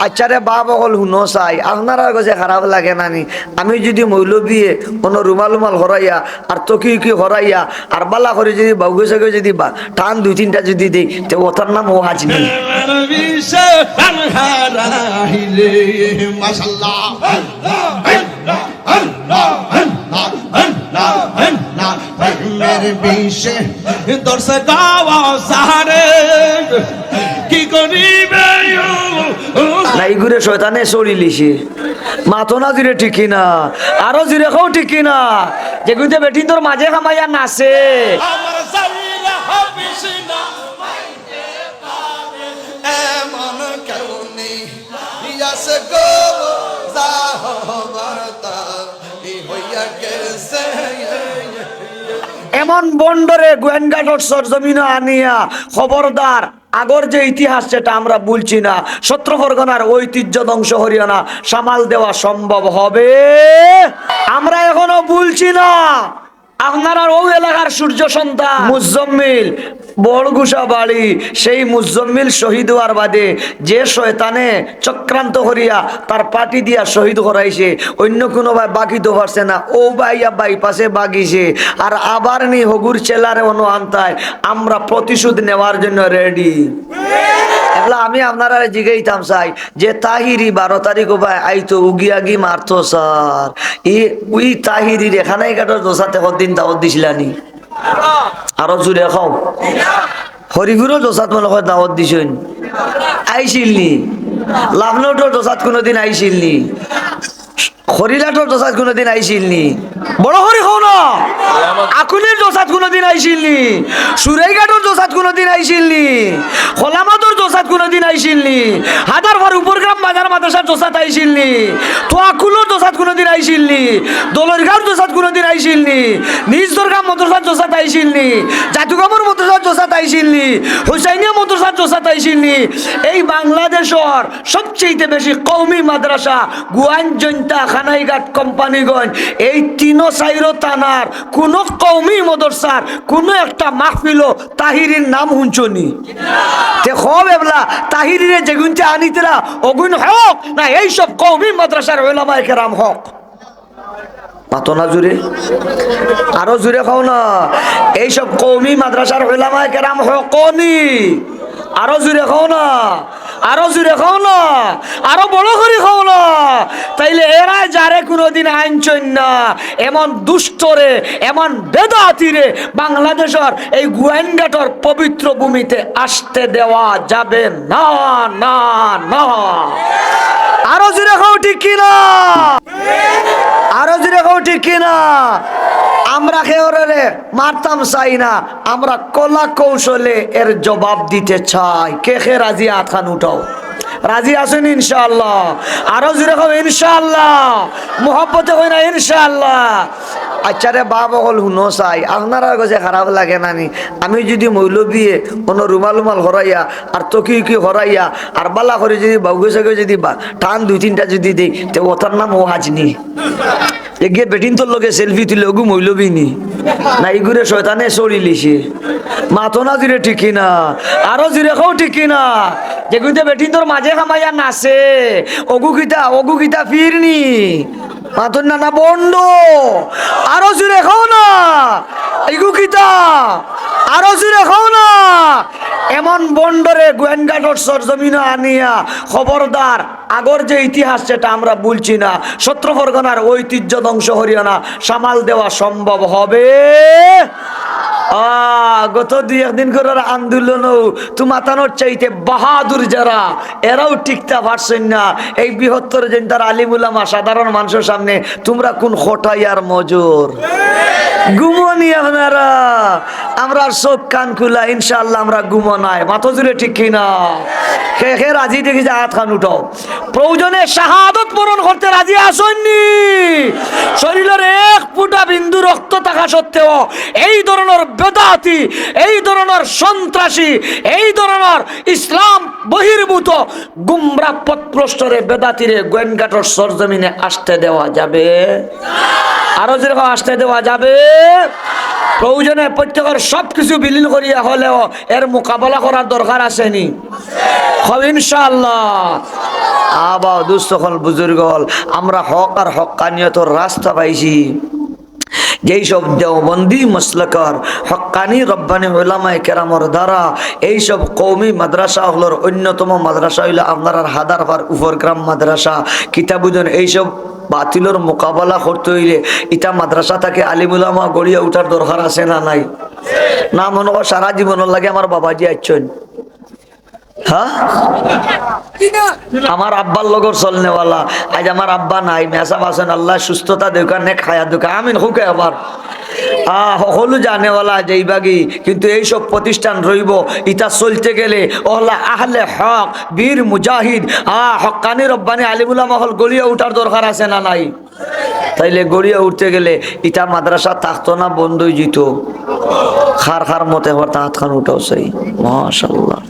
আচ্ছা রে বাপ অকল শুনো চাই আপনার আর কাছে খারাপ লাগে নানি আমি যদি মৌলবিয়ে কোনো রুমাল রুমাল হরাইয়া আর তকি কি হরাইয়া আর বালা করে যদি বাউগে সাগে যদি বা টান দুই তিনটা যদি দিই তো ওটার নাম ও হাজ নেই বিষে দর্শে গাওয়া কি করিবে না ইগুরে শয়তানে মাতো না জিরে ঠিকই না আরও জিরে খাও ঠিকই না। যেগুলো বেটি তোর মাঝে খামাইয়া নাচে। এমন বন্ডরে গোয়েনঘাটর সরজমিন আনিয়া খবরদার আগর যে ইতিহাস সেটা আমরা বলছি না সত্র পরগনার ঐতিহ্য ধ্বংস হরিয়ানা সামাল দেওয়া সম্ভব হবে? আমরা এখনও বলছি না। আপনার ও এলাকার সূর্য সন্তান। মুজম্মিল বড়গুসা বাড়ি, সেই মুজম্মিল শহীদ হওয়ার বাদে যে শয়তানে চক্রান্ত করিয়া তার পাটি দিয়া শহীদ করাইছে, অন্য কোনো ভাই বাকি তো পারছে না। ও বাইয়া বাইপাসে বাগিছে, আর আবার নি হগুর চেলারে অনু আনতায়, আমরা প্রতিশোধ নেওয়ার জন্য রেডি এগুলা আমি আপনারা জিগাইতাম, চাই। যে তাহিরি বারো তারিখ ভাই আইতো উগি আগি মারতো, স্যার। ই, উই তাহিরির এখানে কাটার দোষাতে দিন দাওয়াত দিছিলানি? আরও জুড়ে খাও হরিগুরো দোষাত মনে হয় দাওয়াত দিছেন? আইছিলনি। লাভনৌটোর দোষাত কোনোদিন আইছিলনি। হরিলাটোর দোষাত কোনোদিন আইছিলনি। বড় হরি খাও না। আইছিলনি সুরাইঘাটর দোষাত কোনোদিন আইসিলনি খোলামাতর দোষাত কোনোদিন আইসিলনি হাদার ভর উপরগ্রাম বাজার মাদ্রাসার জোসাত আইসিলনি তো দোষাত কোনোদিন আইছিলনি দলরগাঁওর দোষাত কোনোদিন আইছিলনি নিজ দরগাম মদ্রাসার দোষাত আইছিলনি জাতুগামর মদ্রাসার দোষাত আইছিলনি হুসাইনিয়া মদ্রাসার দোষাত আইছিলনি এই বাংলাদেশর সবচেয়ে বেশি কৌমি মাদ্রাসা গুয়ানজন্তা খানাইঘাট কোম্পানিগঞ্জ। এই তিনো সাইরো থানার কোন কৌমি মদরসার কোন একটা মাহফিল তাহিরির নাম হুঞ্চনি তে এবলা, তাহিরিরে যেগুনতে আনিতরা অগুন হক, না এই সব কৌমি মাদ্রাসার ওলামায়ে কেরাম হক। পাতো না জুড়ে, আরও জুড়ে খাও না। এইসব কৌমি মাদ্রাসার ওলামায়ে কেরাম হকনি আরও জুড়ে খাও না। আরও জুড়ে খাও না, আরও বড় করে খাও না। তাইলে এরা যারে কোনোদিন আইনচন না, এমন দুষ্টরে, এমন বেদাতিরে বাংলাদেশের এই গুয়ানঘাটর পবিত্র ভূমিতে আসতে দেওয়া যাবে না না না। আরও জুড়ে খাও ঠিক কিনা আরও জুড়ে খাও ঠিক কিনা আমরা খেয়ে মারতাম চাই না, আমরা কলা কৌশলে এর জবাব দিতে চাই। কে খে রাজি? হাত খান উঠাও। রাজি আছেন ইনশাআল্লাহ? আরও যেরকম ইনশাআল্লাহ। মোহব্বতে হয় না, ইনশাআল্লাহ। আচ্ছা রে বাপ অকল শুনো চাই। আপনার কাছে খারাপ লাগে নানি আমি যদি মৌলবিয়ে কোনো রুমাল রুমাল হরাইয়া, আর তকি উকি হরাইয়া, আর বালা করে যদি বাউগে সাগে যদি বা টান দুই তিনটা যদি দিই, তো ওটার নাম ও হাজনি। এগিয়ে বেটিন তোর লগে সেলফি তুলে ওগু মইলবি নি না ইগুরে শয়তানে লিছে। মাতো না জিরে ঠিকই না, আরও জিরে খাও ঠিকই না। যেগুলো বেটিন তোর মাঝে খামাইয়া নাচে অগু কিতা অগু কিতা ফিরনি। মাতন না না বন্ড আরও জুড়ে খাও না ইগু কিতা আরও জুড়ে খাও না। এমন বন্ডরে গোয়েনঘাটর সরজমিনা আনিয়া খবরদার, আগর যে ইতিহাস সেটা আমরা বলছি না। সত্র পরগনার ঐতিহ্য ধ্বংস হরিয়ানা, সামাল দেওয়া সম্ভব হবে? গত দুই একদিন করে আন্দোলন তুমাতানোর চাইতে বাহাদুর যারা, এরাও টিকতে পারছেন না। এই বৃহত্তর যেন তার আলিমুলামা সাধারণ মানুষের সামনে, তোমরা কোন খোটাই আর মজুর? গুমনি আপনারা। আমরা চোখ কান খুলা ইনশাল্লাহ আমরা ঘুমনায় মাথো জুড়ে ঠিক কিনা? হে হে রাজি দেখি যে হাত খান উঠাও। প্রয়োজনে শাহাদত পূরণ করতে রাজি আসেননি। শরীরের এক ফুটা বিন্দু রক্ত থাকা সত্ত্বেও এই ধরনের বেদাতি, এই ধরনের সন্ত্রাসী, এই ধরনের ইসলাম বহির্ভূত গুমরা পথপ্রষ্টরে বেদাতিরে গোয়েনঘাটর সরজমিনে আসতে দেওয়া যাবে। আরও যেরকম আসতে দেওয়া যাবে প্রয়োজনে প্রত্যেকের সব কিছু বিলীন করিয়া হলেও এর মোকাবেলা করার দরকার আসেনি। নি আবা দুস্থ হল, বুজুর্গ হল, আমরা হক আর হকানিয়তর রাস্তা পাইছি। যেই সব দেওবন্দি মসলকর, হক্কানি রব্বানি ওলামায় কেরামর দ্বারা এইসব কৌমি মাদ্রাসা হলোর অন্যতম মাদ্রাসা হইল আপনার হাদার পার উপরগ্রাম মাদ্রাসা। কিতাবুজন এইসব বাতিলর মোকাবেলা করতে হইলে ইটা মাদ্রাসা থাকে আলিমুলামা গড়িয়া উঠার দরকার আছে না নাই? না মনে সারা জীবনের লাগে আমার বাবাজি আইছেন হ্যাঁ? আমার আব্বার লগর চলনেওয়ালা। আজ আমার আব্বা নাই মেসা বাসন আল্লাহ সুস্থতা দোকান নে খায়া দোকান আমিন, হুকে আবার। আহ, সকলো জানেওয়ালা যেইবাগি কিন্তু এইসব প্রতিষ্ঠান রইব ইটা চলতে গেলে ওহলা আহলে হক, বীর মুজাহিদ, আহ, হকানি রব্বানি আলিমুল্লাহ মহল গড়িয়ে উঠার দরকার আছে না নাই? তাইলে গড়িয়ে উঠতে গেলে ইটা মাদ্রাসা থাকতো না, বন্ধই জিত। খার খার মতে আবার তাহাত খান উঠাও সেই মাশাল্লাহ।